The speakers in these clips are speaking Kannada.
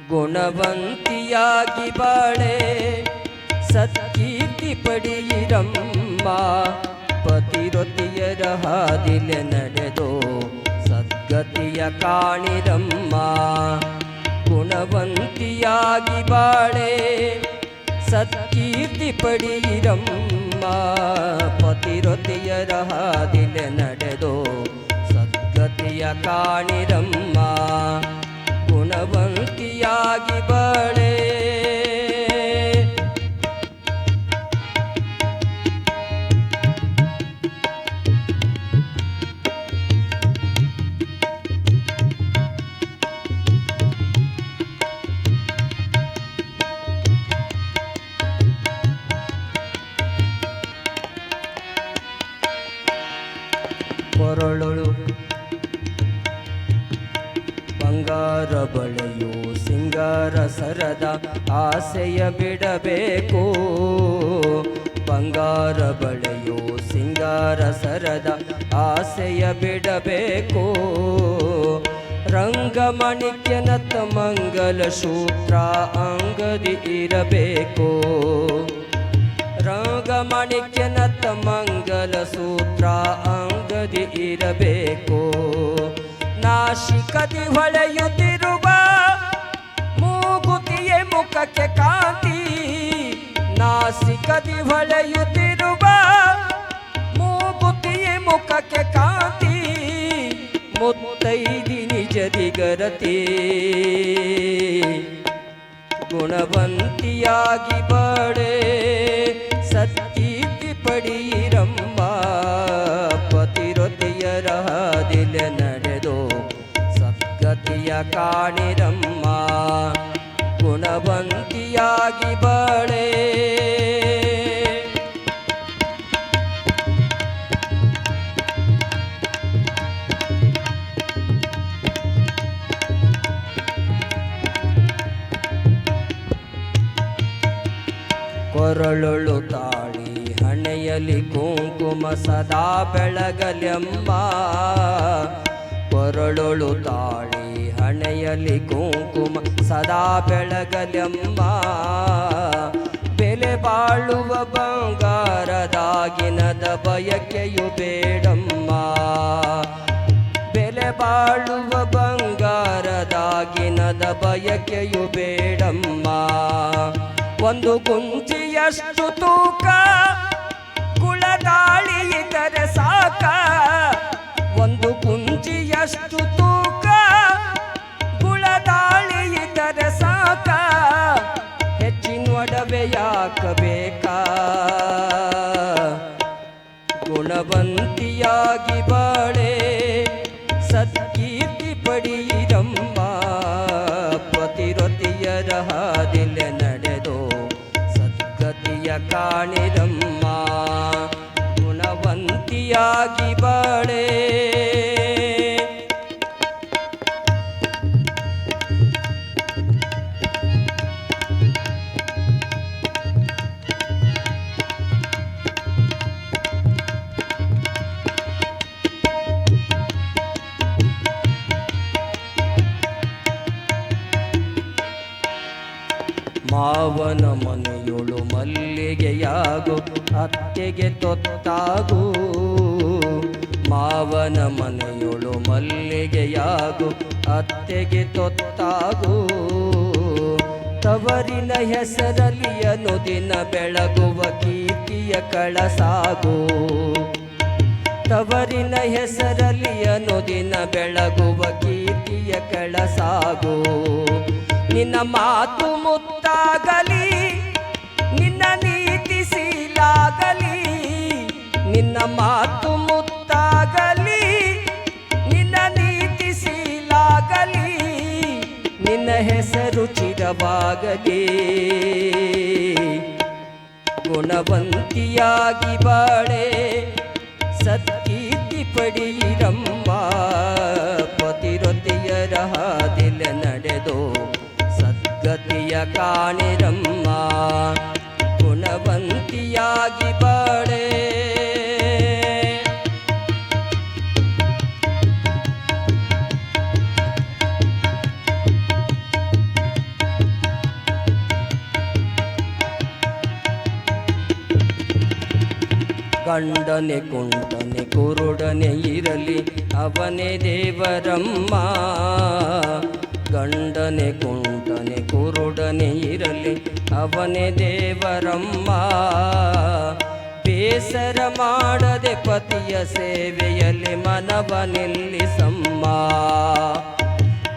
ಗುಣವಂತಿಯಾಗಿ ಬಾಳೆ. ಸತ್ಕೀರ್ತಿ ಪಡೆಯಿರಮ್ಮ ಪತಿರೊತಿಯರ ಹಾದಿಲೆ ನಡೆದು ಸದ್ಗತಿಯ ಕಾಣಿರಮ್ಮ. ಗುಣವಂತಿಯಾಗಿ ಬಾಳೆ, ಸತ್ಕೀರ್ತಿ ಪಡೆಯಿರಮ್ಮ ಪತಿರೊತಿಯರ ಹಾದಿಲೆ ನಡೆದು ಸದ್ಗತಿಯ ಕಾಣಿರಮ್ಮ. ಬಂಗಾರ ಬಳೆಯು ಸಿಂಗಾರ ಸರದ ಆಸೆಯ ಬಿಡಬೇಕು. ಬಂಗಾರ ಬಳೆಯು ಸಿಂಗಾರ ಸರದ ಆಸೆಯ ಬಿಡಬೇಕು. ರಂಗಮಣಿಕ್ಯನತ ಮಂಗಲ ಸೂತ್ರ ಅಂಗದಿ ಇರಬೇಕು. ರಂಗಮಣಿಕ್ಯನತ ಮಂಗಲ ಸೂತ್ರ ಅಂಗದಿ ಇರಬೇಕು. ನಾಶಿಕದಿ ಹೊಳೆಯುತ್ತಿರುವ ಮೂಗುತಿಯೇ ಮುಖಕ್ಕೆ ಕಾಂತಿ ನಾಸಿಕದಿ ಹೊಳೆಯುತ್ತಿರುವ ಮೂಗುತಿಯೇ ಮುಖಕ್ಕೆ ಕಾಂತಿ, ಮುತ್ತೈದಿ ನಿಜದಿ ಗರತಿ ಗುಣವಂತಿಯಾಗಿ ಬಾಳೆ. ಸದ್ಗತಿಯ ಕಾಣಿರಮ್ಮ ಗುಣವಂತಿಯಾಗಿ ಬಾಳೆ. ಕೊರಳೊಳು ತಾಳಿ ಹಣೆಯಲ್ಲಿ ಕುಂಕುಮ ಸದಾ ಬೆಳಗಲೆಂಬ ಕೊರಳೊಳು ತಾಳಿ ಹಣೆಯಲಿ ಕುಂಕುಮ, ಸದಾ ಬೆಳಗಲೆಂಬ ಬೆಲೆ ಬಾಳುವ ಬಂಗಾರದಾಗಿನದ ಬಯಕೆಯು ಬೇಡಮ್ಮ. ಬೆಲೆ ಬಾಳುವ ಬಂಗಾರದಾಗಿನದ ಬಯಕೆಯು ಬೇಡಮ್ಮ. ಒಂದು ಗುಂಜಿಯಷ್ಟು ತೂಕ ಕುಳದಾಳಿ ಇದರ ಸಾಕ. ಕಾಣಿರಮ್ಮ ಗುಣವಂತಿಯಾಗಿ ಬಾಳೆ. ಮಾವನ ಮನೆಯೊಳು ಮಲ್ಲಿಗೆಯಾಗು ಅತ್ತೆಗೆ ತೊತ್ತಾಗು. ಮಾವನ ಮನೆಯೊಳು ಮಲ್ಲಿಗೆಯಾಗು ಅತ್ತೆಗೆ ತೊತ್ತಾಗು. ತವರಿನ ಹೆಸರಲಿಯ ನುದಿನ ಬೆಳಗುವ ಕೀರ್ತಿಯ ಕಳಸಾಗು. ತವರಿನ ಹೆಸರಲಿಯ ನುದಿನ ಬೆಳಗುವ ಕೀರ್ತಿಯ ಕಳಸಾಗು. ನಿನ್ನ ಮಾತು ಮುತ್ತಾಗಲಿ ನಿನ್ನ ಮಾತು ಮುತ್ತಾಗಲಿ, ನಿನ್ನ ನೀತಿ ಸೀಲಾಗಲಿ, ನಿನ್ನ ಹೆಸರು ಚಿರವಾಗಲಿ. ಗುಣವಂತಿಯಾಗಿ ಬಾಳೆ, ಸತ್ಕೀರ್ತಿ ಪಡೆಯಿರಮ್ಮ ಪತಿರೊತೆಯರ ಹಾದಿಲೆ ನಡೆದು ಸದ್ಗತಿಯ ಕಾಣಿರಮ್ಮ. ಗುಣವಂತಿಯಾಗಿ ಬಾಳೆ ಕಂಡನೆ ಕುಂಡನೆ ಕುರುಡನೆ ಇರಲಿ, ಅವನೇ ದೇವರಮ್ಮ. ಗಂಡನೆ ಕುಂಡನೆ ಕುರುಡನೆ ಇರಲಿ, ಅವನೇ ದೇವರಮ್ಮ. ಬೇಸರ ಮಾಡದೆ ಪತಿಯ ಸೇವೆಯಲ್ಲಿ ಮನವ ನಿಲ್ಲಿಸಮ್ಮ.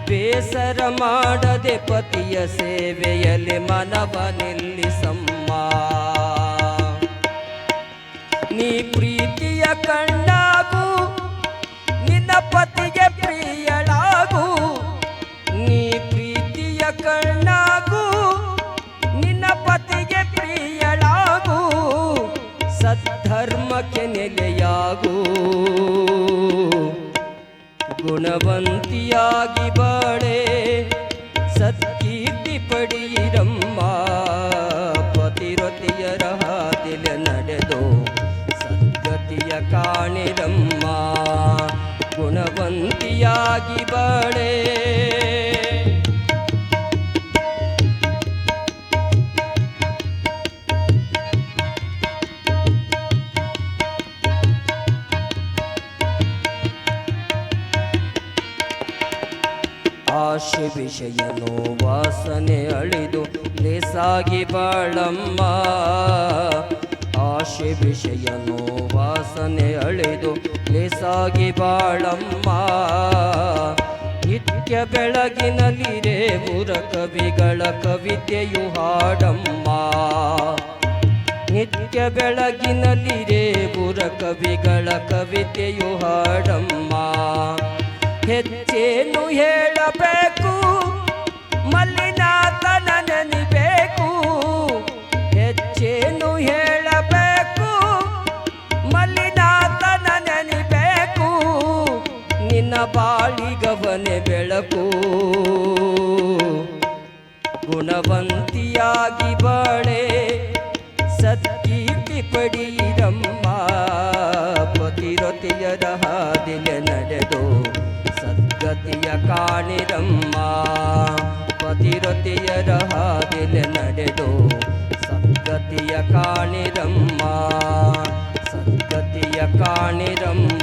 ಬೇಸರ ಮಾಡದೆ ಪತಿಯ ಸೇವೆಯಲ್ಲಿ ಮನವ ನಿಲ್ಲಿಸಮ್ಮ. ನೀ ಪ್ರೀತಿಯ ಕಣ್ಣಾಗು, ನಿನ್ನ ಪತಿಗೆ ಪ್ರಿಯಳಾಗು. ನೀ ಪ್ರೀತಿಯ ಕಣ್ಣಾಗು, ನಿನ್ನ ಪತಿಗೆ ಪ್ರಿಯಳಾಗು. ಸದ್ಧರ್ಮಕ್ಕೆ ನೆಲೆಯಾಗು. ಗುಣವಂತಿಯಾಗಿ ಬಾಳೆ, ಸತ್ಕೀರ್ತಿ ಪಡೀರಮ್ಮ. ಆಶೆ ವಿಷಯನೋ ವಾಸನೆ ಅಳಿದು ಲೇಸಾಗಿ ಬಾಳಮ್ಮ. ಆಶೆ ವಿಷಯನೋ ವಾಸನೆ ಅಳಿದು ಲೇಸಾಗಿ ಬಾಳಮ್ಮ. ನಿತ್ಯ ಬೆಳಗಿನಲ್ಲಿರೇ ಪುರ ಕವಿಗಳ ಕವಿತೆಯು ಹಾಡಮ್ಮ. ನಿತ್ಯ ಬೆಳಗಿನಲ್ಲಿರೇ ಪುರ ಕವಿಗಳ ಕವಿತೆಯು ಹಾಡಮ್ಮ. ಹೆಚ್ಚೇನು ಹೇಳಬೇಕು ಮಲ್ಲಿನಾಥನ ನೆನಿಬೇಕು, ಹೆಚ್ಚೇನು ಹೇಳಬೇಕು, ಮಲ್ಲಿನಾಥನ ನೆನಿಬೇಕು, ನಿನ್ನ ಬಾಳಿಗವನೆ ಬೆಳಕು. ಗುಣವಂತಿಯಾಗಿ ಬಾಳೆ, ಸತ್ಕೀರ್ತಿ ಪಡೀರಮ್ಮ ಪತಿರತಿಯರ ಹಾದಿಲೆ ನಡೆದು ಸದ್ಗತಿಯ ಕಾಣಿರಮ್ಮ ಸಂಗತಿಯರ ಹಾಗೆ ನಡೆದು ಸಂಗತಿಯ ಕಾಣಿರಮ್ಮ ಸಂಗತಿಯ ಕಾಣಿರಮ್ಮ.